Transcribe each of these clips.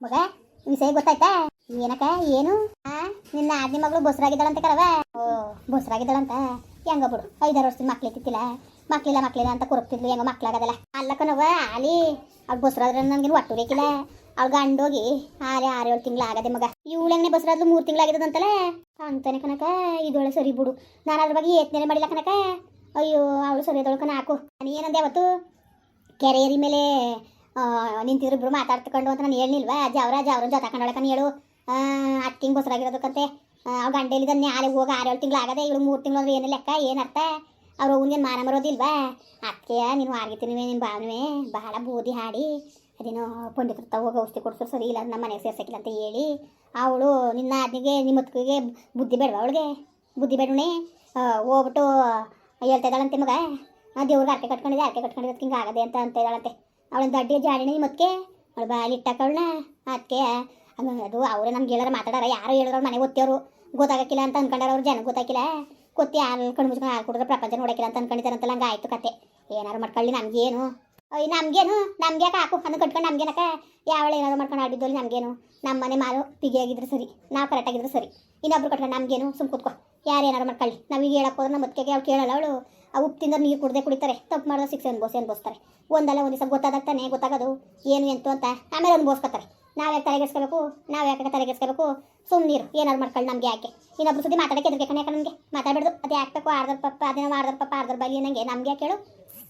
ಮಗ ವಿಷಯ ಗೊತ್ತಾಯ್ತಾ? ಏನಕ್ಕ, ಏನು? ಆ, ನಿನ್ನ ಆದ್ನಿ ಮಗಳು ಬೊಸರಾಗಿದ್ದಾಳಂತ ಕರವ ಓ, ಬಸ್ರಾಗಿದ್ದಾಳಂತ? ಹೆಂಗ ಬಿಡು, ಐದಾರು ವರ್ಷದ ಮಕ್ಳು ಇತ್ತಿಲ್ಲ ಮಕ್ಳಿಲ್ಲ ಮಕ್ಳಿಲ್ಲ ಅಂತ ಕೊರಕ್ತಿದ್ಲು ಹೆಂಗ ಮಕ್ಳಾಗದಲ್ಲ. ಅಲ್ಲಕ್ಕನವ ಆಲಿ, ಅವ್ಳು ಬೊಸರಾದ್ರೆ ನನ್ಗೇನು ಒಟ್ಟು ಬೇಕಿಲ್ಲ. ಅವ್ಳು ಗಂಡೋಗಿ ಆರೆ ಆರು ಏಳು ತಿಂಗಳು ಆಗದೆ ಮಗ. ಇವಳು ಹೆಂಗನೆ ಬಸರಾದ್ಲು ಮೂರು ತಿಂಗಳಾಗಿದ್ದದಂತಲ್ಲ? ಅಂತಾನೆ ಕನಕ ಇದೊಳೆ ಸರಿ ಬಿಡು. ನಾನು ಅದ್ರ ಬಗ್ಗೆ ಏತ್ನೇ ಮಾಡಿಲ್ಲ ಕನಕ ಅಯ್ಯೋ, ಅವಳು ಸರಿ ಅದೊಳಕ ನಾಕು ನಾನು ಏನಂದೆ ಅವತ್ತು? ಕೆರೆಯರಿ ಮೇಲೆ ನಿಂತಿದ್ರು ಇಬ್ರು ಮಾತಾಡ್ತಕೊಂಡು ಅಂತ ನಾನು ಹೇಳಿಲ್ವಾ ಅಜ್ಜ ಅವ್ರನ್ನ ಜೊತೆ ಕಂಡೊಳಕನ ಹೇಳು. ಹತ್ತಿಂಗ್ ಬಸರಾಗಿರೋದಕ್ಕಂತೆ. ಅವ್ರು ಗಂಟೆಲಿದ್ದ ನಾಳೆ ಹೋಗಿ ಆರು ಏಳು ತಿಂಗಳು ಆಗದೆ ಇವಳು ಮೂರು ತಿಂಗಳು ಅಂದ್ರೆ ಏನು ಲೆಕ್ಕ? ಏನರ್ಥ ಅವ್ರು ಅವ್ನಿಗೇನು ಮಾನ ಮರೋದಿಲ್ವಾ ಅದಕ್ಕೆ ನೀನು ಆಗಿರ್ತೀನಿ ನಿನ್ನ ಭಾವನೆ ಬಹಳ ಬೂದಿ ಹಾಡಿ. ಅದೇನೋ ಪಂಡಿತರ ಹೋಗಿ ಔಷಧಿ ಕೊಡ್ಸೋ ಸರಿ ಇಲ್ಲ ನಮ್ಮ ಮನೆಗೆ ಸೇರ್ಸಕ್ಕಿಲ್ಲ ಅಂತ ಹೇಳಿ ಅವಳು ನಿನ್ನ ಅದಿಗೆ ನಿಮ್ಮ ಮತ್ಕಿಗೆ ಬುದ್ಧಿ ಬೇಡವಾ ಅವಳಿಗೆ? ಬುದ್ಧಿ ಬೇಡಣೆ ಹೋಗ್ಬಿಟ್ಟು ಹೇಳ್ತಾ ಇದ್ದಾಳಂತೆ ಮಗ. ದೇವ್ರಿಗೆ ಅರ್ಕೆ ಕಟ್ಕೊಂಡಿದ್ದೆ ಅರ್ಕೆ ಕಟ್ಕೊಂಡಿದ್ದಕ್ಕೆ ಹಿಂಗೆ ಆಗದೆ ಅಂತ ಅಂತ ಇದ್ದಾಳಂತೆ. ಅವಳಿನ ದಡ್ಡಿ ಜಾಡಿನ ಮತ್ತೆ ಅವಳು ಇಟ್ಟಾಕವಳನ್ನ? ಅದಕ್ಕೆ ಅದು ಅವರು ನಮ್ಗೆ ಹೇಳಾರ ಮಾತಾಡಾರ, ಯಾರು ಹೇಳಿದ್ರು ಮನೆ ಓದ್ತಿಯವರು ಗೊತ್ತಾಗಕ್ಕಿಲ್ಲ ಅಂತ ಅನ್ಕೊಂಡಾರ ಅವ್ರು ಜನ ಗೊತ್ತಾಗಿಲ್ಲ. ಕೊತ್ತಿ ಹಾಲು ಕಣ್ಣು ಮುಚ್ಕೊಂಡು ಹಾಲು ಕುಡಿದ್ರೆ ಪ್ರಪಂಚ ನೋಡಕ್ಕಿಲ್ಲ ಅಂತ ಅನ್ಕೊಂಡಿದ್ದಾರಂತಲ್ಲ, ಹಂಗೆ ಆಯ್ತು ಕತೆ. ಏನಾರು ಮಾಡ್ಕೊಳ್ಳಿ ನಮಗೇನು. ಅಯ್ಯ ನಮಗೇನು? ನಮ್ಗೆ ಯಾಕೆ ಹಾಕು? ಕಟ್ಕೊಂಡು ನಮ್ಗೇನಕ ಯಾವಳ ಏನಾದ್ರು ಮಾಡ್ಕೊಂಡು ಆಡಿದ್ದೋಲಿ ನಮಗೇನು. ನಮ್ಮ ಮನೆ ಮಾರು ಬಿಗಿಯಾಗಿದ್ರೆ ಸರಿ, ನಾವು ಕರೆಕ್ಟಾಗಿದ್ರೆ ಸರಿ. ಇನ್ನೊಬ್ರು ಕಟ್ಕೊಂಡು ನಮಗೇನು? ಸುಮ್ ಕೂತ್ಕೊ. ಯಾರು ಏನಾರು ಮಾಡ್ಕೊಳ್ಳಿ. ನಾವೀಗ ಹೇಳಕ್ಕೆ ಹೋದ್ರೆ ನಮ್ಮ ಮುತ್ತಿಗೆ ಅವ್ಳು ಕೇಳಲ್ಲ ಅವಳು. ಆ ಉಪ್ಪು ತಿಂದ್ರೆ ನೀರು ಕುಡ್ದೆ ಕುಡಿತಾರೆ, ತಪ್ಪು ಮಾಡಿದ್ರೆ ಶಿಕ್ಷೆ ಅನ್ಬೋಸಿ ಅನ್ಬೋಸ್ತಾರೆ ಒಂದಲ್ಲ ಒಂದು ದಿವಸ ಗೊತ್ತಾದಾಗ ತಾನೇ ಗೊತ್ತಾಗೋದು, ಏನು ಎಂತು ಅಂತ ಆಮೇಲೆ ಅನ್ಬೋಸ್ಕೊತಾರೆ ನಾವು ಯಾಕೆ ತಲೆಗೆಸ್ಕೋಬೇಕು ನಾವು ಯಾಕೆ ತಲೆಗೆಸ್ಕೋಬೇಕು ಸುಮ್ಮ ನೀರು ಏನಾದ್ರು ಮಾಡ್ಕೊಳ್ಳಿ ನಮಗೆ ಯಾಕೆ. ಇನ್ನೊಬ್ಬರು ಸುದ್ದಿ ಮಾತಾಡಕ್ಕೆ ಎದುರು ಯಾಕೆ ನನಗೆ ಮಾತಾಡ್ಬಿಡ್ದು, ಅದು ಹಾಕ್ಬೇಕು ಆರ್ದ್ರ ಪಪ್ಪ ಅದೇನೋ ಆರ್ದ್ರ ಪಪ್ಪ ಆರ್ದರ್ ಬಲಿ ನಂಗೆ ನಮ್ಗೆ ಯಾಕೆ ಹೇಳು?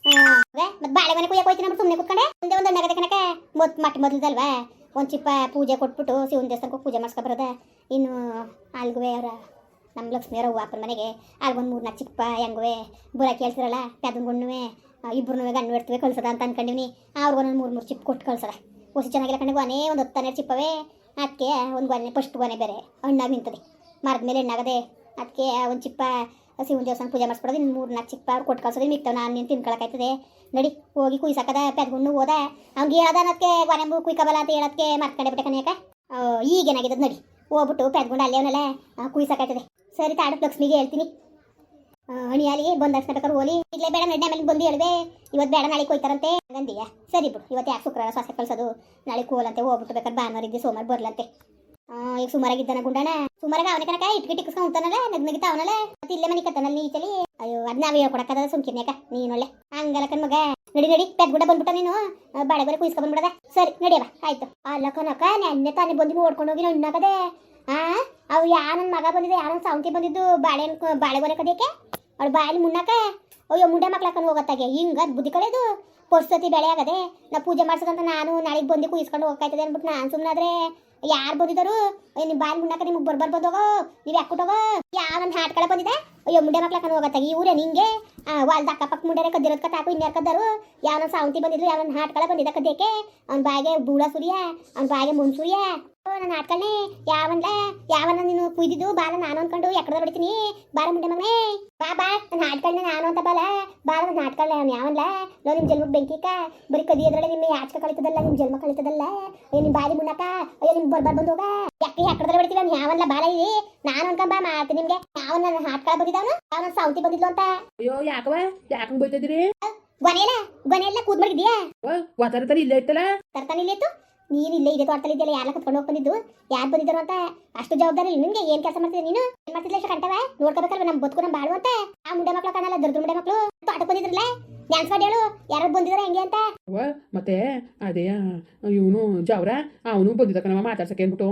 ಮತ್ತೆ ಬಾಳೆ ಮನೆ ಕುಯ್ಯಕ್ಕೆ ಹೋಯ್ತೀನಿ ನಮ್ಮ ಸುಮ್ಮನೆ ಕುತ್ಕೊಂಡೆ. ಒಂದೇ ಒಂದು ನಗದ ಕಣಕ ಮೊತ್ತು ಮಟ್ಟ ಮೊದಲ್ದಲ್ವಾ? ಒಂದು ಚಿಪ್ಪ ಪೂಜೆ ಕೊಟ್ಬಿಟ್ಟು, ಶಿವನ ದೇವಸ್ಥಾನಕ್ಕೆ ಪೂಜೆ ಮಾಡಿಸ್ಕೊಬರೋದ. ಇನ್ನು ಅಲ್ಗುವೆ ಅವರ ನಮ್ಮ ಲಕ್ಷ್ಮಿಯರ ಹೂವು ಅಪ್ಪನ ಮನೆಗೆ ಅಲ್ಗೊಂದು ಮೂರು ನಾಲ್ಕು ಚಿಪ್ಪ ಹೆಂಗುವೆ, ಬುರ ಕೇಳ್ತಿರಲ್ಲ ಪೆದನ್ಗುಣ್ಣುವೆ ಇಬ್ಬರು ಗಂಡು ಇಡ್ತೀವಿ, ಕಳ್ಸದ ಅಂತ ಅನ್ಕೊಂಡಿವ್ನಿ. ಅವ್ರಿಗೊಂದು ಮೂರು ಮೂರು ಚಿಪ್ ಕೊಟ್ಟು ಕಳ್ಸದ. ಹೊಸ ಚೆನ್ನಾಗಿಲ್ಲ ಕಣ್ಣಿಗೆ ಅನೇ ಒಂದು ಹತ್ತು ಹನ್ನೆರಡು ಚಿಪ್ಪವೇ ಅದಕ್ಕೆ ಒಂದು ಗೊನೆ ಫಸ್ಟ್ ಗೊನೆ ಬೇರೆ, ಹಣ್ಣಾಗಿ ನಿಂತದೆ. ಮರದ ಮೇಲೆ ಹೆಣ್ಣಾಗದೆ ಅದಕ್ಕೆ ಒಂದು ಚಿಪ್ಪ, ಶಿವನ ದೇವಸ್ಥಾನ ಪೂಜೆ ಮಾಡಿಸ್ಬಿಡೋದು ಇನ್ನು ಮೂರು ನಾಲ್ಕು ಚಿಪ್ಪ ಅವ್ರು ಕೊಟ್ಟು ಕಳ್ಸೋದು ಮಿಕ್ತಾವ ನಾನು ನೀನು ತಿನ್ಕೊಳಕಾಯ್ತದೆ ನಡಿ, ಹೋಗಿ ಕುಯ್ಸಕ್ಕದ ಪೆದ್ಗುಣ್ಣು ಹೋದ. ಅವ್ನಿಗೆ ಹೇಳದ ಅನ್ನೋದಕ್ಕೆ ಗೊನೆ ಕುಯ್ಕಬಲ್ಲ ಅಂತ ಹೇಳೋದಕ್ಕೆ ಮರ್ತ್ಕೊಂಡೆ ಬಿಟ್ಟೆ ಕನ್ಯಾಕ ಈಗೇನಾಗಿದ್ದದು ನಡಿ, ಹೋಗ್ಬಿಟ್ಟು ಪೆದ್ಗುಂಡು ಅಲ್ಲೇ ಅವನಲ್ಲ ಕುಯ್ಸಕ್ಕಾಯ್ತದೆ ಸರಿ ತಾಡು, ಲಕ್ಷ್ಮಿಗೆ ಹೇಳ್ತೀನಿ. ಅಣಿಯಾಲಿ ಬಂದ ಬೇಕಾದ್ರೆ ಹೋಲಿ. ಇಲ್ಲೇ ಬೇಡ ನಡ್ನೆ ಮೇಲೆ ಬಂದು ಹೇಳಿದೆ. ಇವತ್ತು ಬೇಡ ನಾಳೆ ಕೊಯ್ತಾರಂತೆ. ಹಂಗಂದೀಯ? ಸರಿ ಬಿಡು, ಇವತ್ತು ಯಾಕೆ ಶುಕ್ರವಾರ ಸ್ವಾಸ್ಥ್ಯ ಕಳ್ಸೋದು? ನಾಳೆ ಕೋಲಂತೆ ಹೋಗ್ಬಿಟ್ಟು ಬೇಕಾದ್ರೆ ಭಾನುವಾರ ಇದ್ದೆ, ಸೋಮವಾರ ಬರ್ಲಂತೆ. ಈಗ ಸುಮಾರಾಗಿದ್ದಾನ ಗುಂಡಣ ಸುಮಾರಾಗ ಅವನ ಕನಕ ಇಟ್ಕಿಟ್ಟು ಇಕ್ಕಿಸ್ಕೊಂಡ್ ಉಂತಾನಲ್ಲ ನಗ್ ನಗಿತ ಅವನಲ್ಲ. ಮತ್ತೆ ಇಲ್ಲೇ ಮನೆ ಕತ್ತಾನಲ್ಲ ಈಚಲಿ ಅಯ್ಯೋ, ಅದ್ ನಾವ್ ಹೇಳ್ಕೊಡಕ್ಕದ ಸುಮ್ಕಿನ್ಯಾಕ ನೀನೊಳ್ಳೆ ಹಂಗಲ್ಲ ಕಣ್ ಮಗ. ನಡಿ ನಡಿ ಪೆದ್ ಗುಡ ಬಂದ್ಬಿಟ್ಟ ನೀನು. ಬಾಳೆ ಬರೆ ಕುಯ್ಸ್ಕೊಂಡ್ ಬಂದ್ಬಿಡದ. ಸರಿ ನಡಿಯವ ಆಯ್ತು. ಅಲ್ಲ ಕನಕ ನೆನ್ನೆ ತಾನೇ ಬಂದು ನೋಡ್ಕೊಂಡು ಹೋಗಿ ನಣ್ಣಾಗದೆ ಆ? ಅವು ಯಾ ನನ್ನ ಮಗ ಬಂದಿದೆ ಯಾರನ್ನ ಸಾವಂತಿ ಬಂದಿದ್ದು ಬಾಳೆ ಬಾಳೆಗೊನೆ ಕದಿಯಕ್ಕೆ ಅವ್ರ ಬಾಯಲ್ಲಿ ಮುನ್ನಕ ಅಯ್ಯೋ, ಮುಂಡೆ ಮಕ್ಳಕ್ಕನ ಹೋಗತ್ತಾಗೆ. ಹಿಂಗ ಬುದ್ಧಿ ಕಳೆದು ಪರ್ಸತಿ ಬೆಳೆ ಆಗದೆ ನಾ ಪೂಜೆ ಮಾಡ್ಸೋದಂತ ನಾನು ನಾಳೆಗೆ ಬಂದು ಕೂಯಿಸ್ಕೊಂಡು ಹೋಗ್ತಾಯ್ತದೆ ಅಂದ್ಬಿಟ್ಟು ನಾನು ಸುಮ್ಮನಾದ್ರೆ ಯಾರು ಬಂದಿದ್ದರು? ನಿಮ್ಮ ಬಾಯಿ ಮುನ್ನಕ ನಿಮ್ಗೆ ಬರ್ಬರ್ ಬಂದೋಗೋ? ನೀವು ಯಾಕೊಟ್ಟೋಗೋ ಯಾವ ನನ್ನ ಹಾಟ್ಕಳ ಬಂದಿದೆ? ಅಯ್ಯೋ, ಮುಂಡೆ ಮಕ್ಳಕ್ಕನ ಹೋಗತ್ತಾಗೆ. ಇವರೇ ನಿಂಗೆ? ವಾಲ್ದ ಅಕ್ಕಪಕ್ಕ ಮುಂಡೆ ಕದ್ದಿರೋದ್ ಕತ್ತಾಕು ಇನ್ಯಾರು ಕದ್ದಾರು? ಯಾವ ಸಾವಂತಿ ಬಂದಿದ್ರು, ಯಾವ ನನ್ನ ಹಾಟ್ಕಳ ಬಂದಿದ್ದ ಕದ್ಯಕ್ಕೆ? ಅವ್ನ ಬಾಯಿಗೆ ಬೂಳ ಸುರಿಯ, ಅವ್ನ ಬಾಯಿಗೆ ಮುನ್ ಸುರಿಯ. ನನ್ನ ಹಾಟ್ಕಳ್ನೆ ಯಾವನ್ಲ ಯಾವನ್ನ ನೀನು ಕುಯ್ದಿದ್ದು ಬಾಲ ನಾನು ಅನ್ಕೊಂಡು ಎಕ್ಕಡ ಹೊಡಿತೀನಿ. ಬಾರ ಮುಂಡೆ ಮಗನೇ. ಬಾ ಬಾ ನನ್ನ ಹಾಟ್ಕಳ್ನೆ ನಾನು ಅಂತ ಬಾಲ. ಬಾಲ ನನ್ನ ಹಾಟ್ಕಳ್ನೆ ಅವ್ನು ಯಾವನ್ಲ ನೋ ನಿಮ್ಮ ಜನ್ಮಕ್ಕೆ ಬೆಂಕಿಕ. ಬರೀ ಕದಿಯೋದ್ರೊಳಗೆ ನಿಮ್ಮ ಯಾಚಕ ಕಳಿತದಲ್ಲ ನಿಮ್ಮ ಜನ್ಮ ಕಳಿತದಲ್ಲ. ಏ ನಿಮ್ಮ ಬಾಯಿ ಮುನ್ನಕ ಅಯ್ಯೋ ನಿಮ್ ಬರ್ಬಾರ್ ಬಂದು ಹೋಗ. ಯಾಕೆ ಎಕ್ಕಡದಲ್ಲಿ ಹೊಡಿತೀವಿ ಅವ್ನು ಯಾವನ್ಲ ಬಾಲ ಇದೆ ನಾನು ಅನ್ಕೊಂಬ ಮಾಡ್ತೀನಿ ನಿಮ್ಗೆ. ಯಾವ ನನ್ನ ಹಾಟ್ಕಳ ಬಂದಿದ್ದವನು ಯಾವನ ಸೌತಿ ಬಂದಿದ್ಲು ಅಂತ. ಅಯ್ಯೋ ಯಾಕವ ಯಾಕ ಬೈತದ್ರಿ ಗೊನೆಯಲ್ಲ ಗೊನೆಯಲ್ಲ ಕೂತ್ ಮಾಡಿದ್ಯಾ ಇಲ್ಲ ಇಲ್ಲೇ ಇತ್ತಲ್ಲ? ತರ್ತಾನೆ ಇಲ್ಲೇತು ನೀನು ಇಲ್ಲೇ ಇದೆ ತೋಟದಲ್ಲಿ ಇದೆಯಲ್ಲ ಯಾರ ಕತ್ಕೊಂಡು ಹೋಗಿ ಬಂದಿದ್ದು? ಯಾರು ಬಂದಿದ್ರು ಅಂತ? ಅಷ್ಟು ಜವಾಬ್ದಾರಿ ಇಲ್ಲ. ನಿನ್ಗೆ ಏನ್ ಕೆಲಸ ಮಾಡ್ತಿದ್ದೆ ನೀನು? ಏನ್ ಮಾಡ್ತಿದ್ಲ ಎಷ್ಟು ಕಂಟವೆ ನೋಡ್ಕೋಬೇಕಲ್ವ ನಮ್ಮ ಬದುಕು ನಮ್ಮ ಬಾಳು ಅಂತ? ಆ ಮುಂಡೆ ಮಕ್ಳು ಕಾಣಲ್ಲ ದುರ್ದು ಮುಂಡೆ ಮಕ್ಳು. ತೋಟಕ್ಕೆ ಬಂದಿದ್ರಲ್ಲ? ಡ್ಯಾನ್ಸ್ ಮಾಡಿ ಹೇಳು. ಯಾರು ಬಂದಿದ್ರೆ ಹೆಂಗೆ ಅಂತ? ಮತ್ತೆ ಅದೇ ಇವನು ಜವ್ರ ಅವನು ಬಂದಿದ್ದ ಕಣವ ಮಾತಾಡ್ಸಕ್ಕೆ ಅಂದ್ಬಿಟ್ಟು.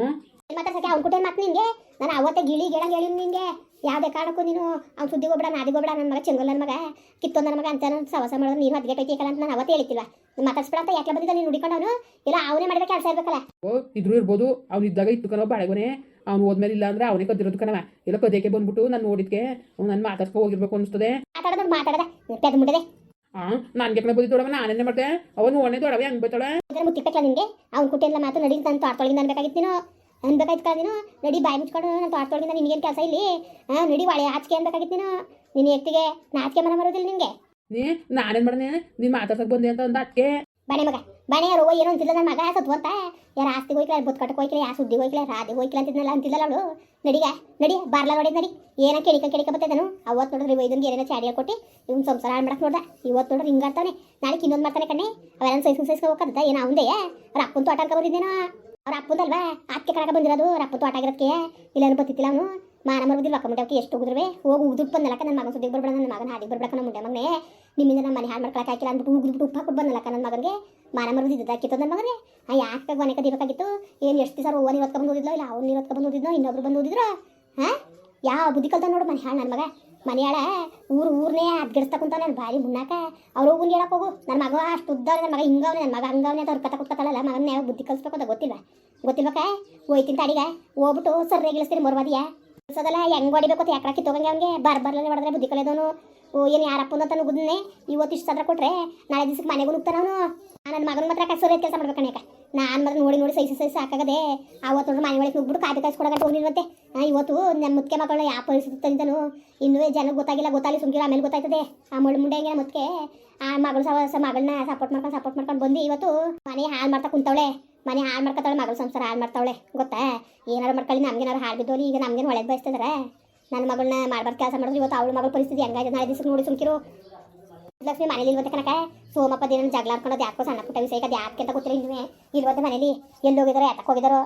ಏನ್ ಮಾತಾಡ್ಸಕ್ಕೆ? ಅವ್ನು ಕುಟೇನ್ ಮಾತು ನಿನ್ಗೆ? ನಾನು ಅವತ್ತೆ ಗಿಳಿ ಗಿಳಂಗ್ ಹೇಳಿ ನಿನ್ಗೆ. ಯಾವುದೇ ಕಾರಣಕ್ಕೂ ನೀನು ಅವ್ನು ಸುದ್ದಿ ಗೊಬ್ಬರ ನಾದಿ ಗೊಬ್ಬರ ನನ್ನ ಮಗ ಚಂಗಲ್ ನನ್ನ ಮಗ ಕಿತ್ತೋ ನನ್ನ ಮಗ ಅಂತ ನಾನು ಸವಾಸ ಮಾಡೋದು ನೀನು ಹದ್ಗೆ ಕೈಕಲ್ಲ ಅಂತ ನಾನು ಅವತ್ತೇ ಹೇಳ್ತಿಲ್ಲ ಮಾತಾಡ್ಸ್ಬೇಡ ಅಂತ ಯಾಕೆ ಬಂದಿದ್ದ ನೀನು ಹುಡುಕೊಂಡವನು ಅವನು ಇಲ್ಲ ಅವನೇ ಮಾಡಿದ ಕೆಲಸ ಇರ್ಬೇಕಲ್ಲ. ಓ ಇದ್ರು ಇರ್ಬೋದು. ಅವ್ನು ಇದ್ದಾಗ ಇತ್ತು ಕಣವ ಬಾಳೆಗೊನೆ. ಅವ್ನು ಹೋದ್ಮೇಲೆ ಇಲ್ಲ ಅಂದ್ರೆ ಅವನೇ ಕದ್ದಿರೋದು ಕಣವ. ಇಲ್ಲ ಕದಿಯಕ್ಕೆ ಬಂದ್ಬಿಟ್ಟು ನಾನು ನೋಡಿದ್ಕೆ ಅವ್ನು ನನ್ನ ಮಾತಾಡ್ಸ್ಕೊ ಹೋಗಿರ್ಬೇಕು ಅನಿಸ್ತದೆ ಮಾತಾಡೋದು ಮಾತಾಡದ. ಪೆದ್ ಮುಟ್ಟದೆ. ಆ ನನ್ಗೆ ಕಣ ಬಂದಿದ್ದೊಡವ ನಾನೇನೆ ಮಾಡ್ದೆ? ಅವನು ಒಣೆ ದೊಡವೆ ಹಂಗ್ ಬೈತಾಳೆ ಮುತ್ತಿಕ್ಕಲ್ಲ ನಿಮಗೆ ಅವ್ನು ಕುಟ್ಟಿಲ್ಲ ಮಾತು ನಡಿ ಅಂತ ತೋಟದೊಳಗಿಂದ ಅನ್ಬೇಕಾಗಿತ್ತು ನೀನು. ಅನ್ಬೇಕಾಯ್ತು ಬೇಕಾಯ್ತು ನೀನು? ನಡಿ ಬಾಯಿ ಮುಚ್ಕೊಂಡು ನಾನು ತೋಟದೊಳಗಿಂದ ನಿನಗೇನು ಕೆಲಸ ಇಲ್ಲಿ? ಹಾಂ ನಡಿ ಒಳೆ ಆಚಿಕೆ ಅನ್ಬೇಕಾಗಿತ್ತು ನೀನು? ನಿನ್ನ ಎತ್ತಿಗೆ ನಾಚಿಕೆ ಮನೆ ಬರೋದಿಲ್ಲ ನಿನಗೆ? ನೀ ನಾನೇನ್ ಮಾಡಿದೆ ನೀ ಮಾತಾಡ್ಸಕ್ ಬಂದೆ ಅಂತ ಅಂದ ಅದಕ್ಕೆ ಬಣೆ ಮಗ ಬಣೆ ಯಾರು ಏನೋ ಅಂತಿಲ್ಲ ನನ್ನ ಮಗ ಸತ್ತು ಅಂತ? ಯಾರು ಆಸ್ತಿಗೆ ಹೋಯ್ಕಲ ಬುತ್ ಕಟ್ಟಕ್ಕೆ ಹೋಯ್ಕಲ ಯಾ ಸುದ್ದಿಗೆ ಹೋಯ್ಕಲ ರಾದಿಗೆ ಹೋಯ್ಕಲ ಅಂತಿದ್ನಲ್ಲ ಅಂತಿಲ್ಲಲ್ಲ ಅವಳು. ನಡಿಗ ನಡಿ ಬಾರ್ಲ ನೋಡಿ ನಡಿ. ಏನ ಕೆಣಿಕ ಕೇಳಿಕ ಬರ್ತೈತೆ ನಾನು ಅವತ್ತು ನೋಡ್ರಿ ವೈದ್ಯನ್ಗೆ ಏನೇನೋ ಚಾಡಿ ಕೊಟ್ಟು ಇವ್ನು ಸಂಸಾರ ಹಾಳು ಮಾಡಕ್ಕೆ ನೋಡ್ದ. ಇವತ್ತು ನೋಡ್ರಿ ಹಿಂಗಾಡ್ತಾನೆ ನಾಳೆ ಇನ್ನೊಂದು ಮಾಡ್ತಾನೆ ಕಣ್ಣೆ. ಅವೆಲ್ಲ ಸೈಸ್ಕೊಂಡು ಸೈಸ್ಕೊಂಡು ಹೋಗತ್ತ ಏನು ಅವಂದೇ. ಅವ್ರ ಅಪ್ಪನ ತೋಟ ಅನ್ಕೊ ಬಂದಿದ್ದೇನೋ ಅವ್ರ ಅಪ್ಪಂದಲ್ವಾ? ಅದಕ್ಕೆ ಕಣಕ ಬಂದಿರೋದು ಅವ್ರ ಅಪ್ಪ ತೋಟ ಆಗಿರೋದಕ್ಕೆ ಇಲ್ಲ ಬರ್ತಿತ್ತಿಲ್ಲ ಅವನು. ಮಾನ ಮರುದಿಲ್ಲ ಅಕ್ಕ ಮುಂಡೆ ಎಷ್ಟು ಹೋಗಿದ್ರೆ ಹೋಗಿ ಉಗಿದ್ಬಿಟ್ಟು ಬಂದಲಕ್ಕ ನನ್ನ ಮಗನ ಸುದ್ದಿಗೆ ಬರ್ಬೇಡ ನನ್ನ ಮಗನ ಹಾದಿಗೆ ಬರ್ಬೇಕ ನಮ್ಮ ಮುಂಡೆ ಮಗನೇ. ನಿಮ್ಮಿಂದ ನಮ್ಮ ಮನೆ ಹಾಳು ಮಾಡ್ಕೊಳಕ್ಕೆ ಹಾಕಿಲ್ಲ ಅಂದ್ಬಿಟ್ಟು ಉಗಿದ್ಬಿಟ್ಟು ಉಪ್ಪು ಹಾಕಿ ಬಂದಲಕ್ಕ ನನ್ನ ಮಗನಿಗೆ. ಮಾನ ಮರುದಿದ್ದ ಕಿತ್ತದ ನನ್ನ ಮಗನೇ ಆ ಯಾಕೆ ಮನೆ ಕದಿಬೇಕಾಗಿತ್ತು ಏನು ಎಷ್ಟು ದಿವಸ ಓನ್ ಇವತ್ತು ಬಂದು ಓದಿದ್ಲೋ, ಇಲ್ಲ ಅವ್ನು ಇವತ್ತು ಬಂದು ಓದಿದ್ನೋ, ಇನ್ನೊಬ್ರು ಬಂದು ಓದಿದ್ರು? ಹಾಂ? ಯಾವ ಬುದ್ಧಿ ಕಲ್ತ ನೋಡು ಮನೆ ಹಾಳು ನನ್ನ ಮಗ. ಮನೆಯಾಳ ಊರು ಊರ್ನೇ ಅದ್ಗಿಡ್ಸ್ತಾ ಕುಂತ ಭಾರಿ ಮುನ್ನಾಕ. ಅವ್ರು ಹೋಗು ಹೇಳಕ್ ಹೋಗು. ನನ್ನ ಮಗ ಅಷ್ಟು ಉದ್ದವ್ರೆ ನನ್ನ ಮಗ ಹಿಂಗವ್ನೆ ನನ್ನ ಮಗ ಹಂಗವ್ನೆ ಅಂತ ಅವ್ರು ಕಥ ಕೊಟ್ಕೊತಾಳಲ್ಲ ಮಗನ ಬುದ್ಧಿ ಕಲಿಸ್ಬೇಕು ಅಂತ ಗೊತ್ತಿಲ್ಲ ಗೊತ್ತಿಲ್ಬೇಕ ಹೋಯ್ತಿನ ತಡಿಗ ಹೋಗ್ಬಿಟ್ಟು ಸರ್ ಗಿಳಿಸ್ತೀರಿ ಮರ್ವಾದಿಯ. ಕಲ್ಸೋದಲ್ಲ, ಹೆಂಗ್ ಹೊಡಿಬೇಕು ಅಂತ ಯಾಕೆ ತಗೊಂಗೆ ಅವ್ನಿಗೆ? ಬಾರ್ ಬರ್ಲೇ ಹೊಡೆದ್ರೆ ಬುದ್ಧಿ ಓ, ಏನು ಯಾರಪ್ಪ ಅಂತ ನುಗ್ಗುದನ್ನೇ ಇವತ್ತು ಇಷ್ಟು ಸದ್ರ ಕೊಟ್ರೆ ನಾಳೆ ದಿವ್ಸಕ್ಕೆ ಮನೆಗೂ ನುಗ್ತಾನ ಅವನು. ನನ್ನ ಮಗನ ಮಾತ್ರ ಕಸೋರಿ ಕೆಲಸ ಮಾಡ್ಬೇಕು ಯಾಕ? ನಾನು ಮಾತ್ರ ನೋಡಿ ನೋಡಿ ಸೈಸಿ ಸೈಸಿ ಸಾಕಾಗದೆ ಅವತ್ತು ನೋಡಿ ಮನೆ ಒಳಗೆ ನುಗ್ಬಿಟ್ಟು ಕಾಪಿ ಕಾಯಿಸ್ಕೊಡಕ್ಕೆ ಹೋಗಿಲ್ವಂತೆ ಇವತ್ತು. ನಮ್ಮ ಮುತ್ಕೆ ಮಕ್ಕಳು ಯಾವ ಪರಿಸ್ಥಿತಿ ತಂದಿದ್ದನು ಇನ್ನೂ ಜನಕ್ಕೆ ಗೊತ್ತಾಗಿಲ್ಲ, ಗೊತ್ತಾಗಲಿ ಸುಮ್ಕಿರ ಆಮೇಲೆ ಗೊತ್ತಾಯ್ತದೆ. ಆ ಮುಳ್ಳು ಮುಂಡೆ ಹಂಗೆ ಮುತ್ಕೆ? ಆ ಮಗಳು ಸಹ ಮಗಳನ್ನ ಸಪೋರ್ಟ್ ಮಾಡ್ಕೊಂಡು ಸಪೋರ್ಟ್ ಮಾಡ್ಕೊಂಡು ಬಂದು ಇವತ್ತು ಮನೆ ಹಾಳು ಮಾಡ್ತಾ ಕುಂತವಳೆ. ಮನೆ ಹಾಳು ಮಾಡ್ಕೊತಾಳೆ ಮಗಳು ಸಂಸಾರ ಹಾಳು ಮಾಡ್ತಾವಳೆ. ಗೊತ್ತಾ? ಏನಾರು ಮಾಡ್ಕೊಳ್ಳಿ ನಮ್ಗೇನಾರು ಹಾಳು ಬಿದ್ದೋಲಿ, ಈಗ ನಮ್ಗೇನು ಒಳಗೆ ಬಯಸ್ತಿದಾರೆ ನನ್ನ ಮಗಳನ್ನ ಮಾಡ್ಬಾರ್ದು ಕೆಲಸ ಮಾಡಿದ್ರು ಇವತ್ತು ಅವಳು ಮಗಳ ಪರಿಸ್ಥಿತಿ ಹೆಂಗಾಯ್ತು ನಾಳೆ ದಿವಸ ನೋಡಿ ಸುಮ್ಕಿರು ಲಕ್ಷ್ಮಿ ಮನೇಲಿ ಇಲ್ವಂತ ಕನಕ ಸೋಮಪ್ಪ ದಿನ ಜಗಳ ಆಡ್ಕೊಳ್ಳೋದು ಯಾಕೋ ಸಣ್ಣ ಪುಟ್ಟ ವಿಷಯ. ಅದು ಯಾಕೆ ಅಂತ ಗೊತ್ತಿಲ್ಲ ಇನ್ನೂ ಇಲ್ವತ್ತೆ ಮನೇಲಿ. ಎಲ್ಲಿ ಹೋಗಿದಾರೋ ಯಾತಕ್ಕೆ ಹೋಗಿದಾರೋ.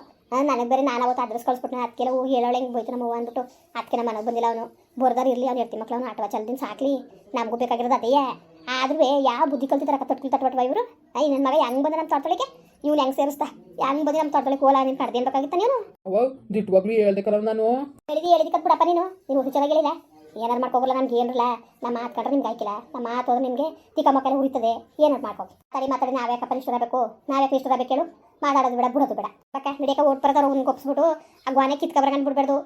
ನನಗೆ ಬೇರೆ ನಾನು ಅವತ್ತು ಅಡ್ರೆಸ್ ಕಳಿಸ್ಬಿಟ್ಟು ಅದಕ್ಕೆಲ್ಲ ಹೋಗಿ ಹೇಳೋಳೆ ಹಿಂಗೆ ಹೋಯ್ತು ನಮ್ಮ ಅಂದ್ಬಿಟ್ಟು. ಅದಕ್ಕೆ ನಮ್ಮ ಮನೆಗೆ ಬಂದಿಲ್ಲ ಅವನು. ಬೋರ್ದಾರ ಇರಲಿ ಅವ್ನು ಎತ್ತಿ ಮಕ್ಕಳು ಅವ್ನು ಆಟವ ಚಲ್ದಿನ ಸಾಕ್ಲಿ. ನಮಗೂ ಬೇಕಾಗಿರೋದು ಅದೇ. ಆದ್ರೂ ಯಾವ ಬುದ್ಧಿ ಕಲ್ತಿದ್ದಾರೆ ತೊಟ್ಲಿ ತಟ್ಬಟ್ವ ಇವರು? ಐ ನನ್ನ ಮಗ ಹೆಂಗೆ ಬಂದ ನಮ್ಮ ತೋಟಳಿಗೆ ಇವ್ನು ಹೆಂಗೆ ಸೇರಿಸ್ತಾ ಹೆಂಗೆ ಬಂದು ನಮ್ಮ ತೋಟಳಿಗೆ ಕೋಲ ನೀನು ಕಡ್ದು ಬೇಕಾಗಿತ್ತ ನೀನು? ಅವ ದಿಟ್ಟವಾಗ್ಲೂ ಹೇಳ್ದೆ ನಾನು. ಹೇಳಿದಿ ಹೇಳಿದಿ ಕತ್ಬಿಡಪ್ಪ ನೀನು. ನೀನು ಹುಚ್ಚ ಹೇಳಿಲ್ಲ ಏನಾರು ಮಾಡ್ಕೋಗಲ್ಲ ನಮ್ಗೆ ಏನಿಲ್ಲ ನಮ್ಮ ಮಾತು ಕಂಡ್ರೆ ನಿಮ್ಗೆ ಆಯ್ಕಿಲ್ಲ. ನಮ್ಮ ಮಾತು ಹೋದ್ರೆ ನಿಮಗೆ ತಿಕ್ಕ ಮಕ್ಕಳು ಉಳಿತದೆ ಏನಾರು ಮಾಡ್ಕೋ. ಸರಿ, ಮಾತಾಡಿ. ನಾವ್ಯಾಕಪ್ಪ ಇಷ್ಟು ಬೇಕು ನಾವ್ಯಾಕೆ ಇಷ್ಟ ಬೇಕು ಹೇಳು ಮಾತಾಡೋದು ಬೇಡ, ಬಿಡೋದು ಬೇಡ. ಬಕ್ಕ ಹಿಡಿಯಕ ಓಟ್ ಬರ್ತಾರೆ ಒಂದು ಕೊಪ್ಸ್ಬಿಟ್ಟು ಆ ಗ್ವಾನೆ ಕಿತ್ಕ ಬರ್ಗನ್ ಬಿಡ್ಬಾರ್ದು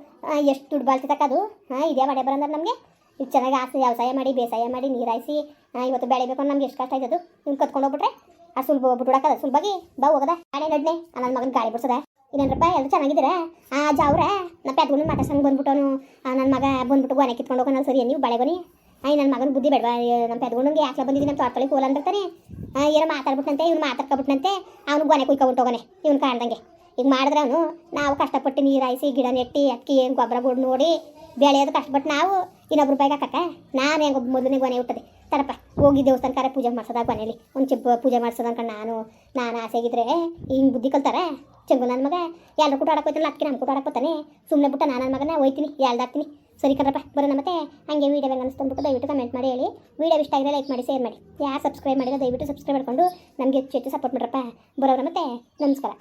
ಎಷ್ಟು ದುಡ್ಡು ಬಾಳ್ತಿದ್ದಕ್ಕ ಅದು? ಹಾಂ ಇದೇ ಮಾಡಿ ಬರಂದ್ರೆ ನಮಗೆ ಇದು ಚೆನ್ನಾಗಿ ಆಸ್ತಿ ವ್ಯವಸಾಯ ಮಾಡಿ, ಬೇಸಾಯ ಮಾಡಿ ನೀರಾಯಿಸಿ ಇವತ್ತು ಬೆಳಿಬೇಕು ನಮ್ಗೆ ಎಷ್ಟು ಕಷ್ಟ ಆಯ್ತದು? ನಿಮ್ಗೆ ಕತ್ಕೊಂಡು ಹೋಗ್ಬಿಟ್ರೆ ಆ ಸುಲಭ ಬಿಟ್ಬಿಡಕ್ಕದ ಸುಲಭಾಗಿ ಬಾ ಹೋಗದ. ಗಾಡಿ ನಡ್ನೆ. ನನ್ನ ಮಗನ ಗಾಳಿ ಬಿಡ್ಸದ. ಇನ್ನೇನಪ್ಪ ಎಲ್ಲ ಚೆನ್ನಾಗಿದ್ದೀರಾ? ಆ ಜಾವ್ರ ನಾ ಪೆದ್ಕೊಂಡು ಮಾತಾಡ್ಸಂಗೆ ಬಂದ್ಬಿಟ್ಟವನು. ನನ್ನ ಮಗ ಬಂದ್ಬಿಟ್ಟು ಗೋನೆ ಕಿತ್ಕೊಂಡು ಹೋಗೋಣ ಸರಿ, ನೀವು ಬಳೆ ಬನ್ನಿ. ಆಯ್ ನನ್ನ ಮಗನ ಬುದ್ಧಿ ಬೇಡವಾ? ನಮ್ಮ ಪೆದ್ಕೊಂಡಂಗೆ ಯಾಕೆ ಬಂದಿದ್ದೀನಿ ನಮ್ಮ ತೋಟಗಳಿಗೆ ಹೋಲ ಅಂದಿರ್ತಾನೆ ಏನೋ ಮಾತಾಡ್ಬಿಟ್ಟಂತೆ ಇವ್ನು ಮಾತಾಡ್ಕೊಬಿಟ್ಟಂತೆ ಅವ್ನು ಗೋನೆ ಕುಯ್ಕೊಬಿಟ್ಟು ಹೋಗೋನೆ ಇವ್ನು ಕಾಣ್ದಂಗೆ. ಈಗ ಮಾಡಿದ್ರೆ ಅವನು, ನಾವು ಕಷ್ಟಪಟ್ಟು ನೀರಾಯಿಸಿ, ಗಿಡ ನೆಟ್ಟಿ, ಅಕ್ಕಿ, ಏನು ಗೊಬ್ಬರ ಗುಡ್ ನೋಡಿ ಬೆಳೆಯೋದು ಕಷ್ಟಪಟ್ಟು ನಾವು ಇನ್ನೊಬ್ರು ಬೇಗ ಹಾಕಕ್ಕ? ನಾನು ಹೆಂಗೊಬ್ಬ ಮೊದಲನೇ ಗೊನೆ ಹುಟ್ಟದೆ. ತರಪ್ಪ ಹೋಗಿ ದೇವಸ್ಥಾನಕಾರ ಪೂಜೆ ಮಾಡ್ಸೋದಾಗ ಕೊನೆಯಲ್ಲಿ ಒಂದು ಚಿಪ್ಪ ಪೂಜೆ ಮಾಡ್ಸೋದು ಅನ್ಕೊಂಡು ನಾನು? ನಾನು ಆಸೆಗಿದ್ರೆ ಹಿಂಗೆ ಬುದ್ಧಿ ಕಲ್ತಾರೆ? ಚಂಗು ನನ್ನ ಮಗ ಎಲ್ಲರೂ ಕೂಡ ಆಡಕ್ಕೆ ಹೋಯ್ತಲ್ಲ ಅದಕ್ಕೆ ನಮ್ಮ ಕೂಡ ಆಡಕ್ಕೋತಾನೆ ಸುಮ್ಮನೆ ಬಿಟ್ಟು ನಾನು ನನ್ನ ಮಗನ ಹೋಯ್ತೀನಿ ಎಲ್ದಾಕ್ತೀನಿ ಸರಿ ಕರಪ್ಪ ಬರೋಣ ಮತ್ತೆ. ಹಂಗೆ ವೀಡಿಯೋ ಹೆಂಗೆ ಅನಿಸ್ತಂದ್ಬಿಟ್ಟು ದಯವಿಟ್ಟು ಕಮೆಂಟ್ ಮಾಡಿ ಹೇಳಿ. ವೀಡಿಯೋ ಇಷ್ಟ ಆಗಿದ್ರೆ ಲೈಕ್ ಮಾಡಿ ಶೇರ್ ಮಾಡಿ. ಯಾರು ಸಬ್ಸ್ಕ್ರೈಬ್ ಮಾಡಿದ್ರೆ ದಯವಿಟ್ಟು ಸಬ್ಸ್ಕ್ರೈಬ್ ಮಾಡ್ಕೊಂಡು ನಮಗೆ ಹೆಚ್ಚು ಹೆಚ್ಚು ಸಪೋರ್ಟ್ ಮಾಡ್ರಪ್ಪ. ಬರೋರ ಮತ್ತೆ. ನಮಸ್ಕಾರ.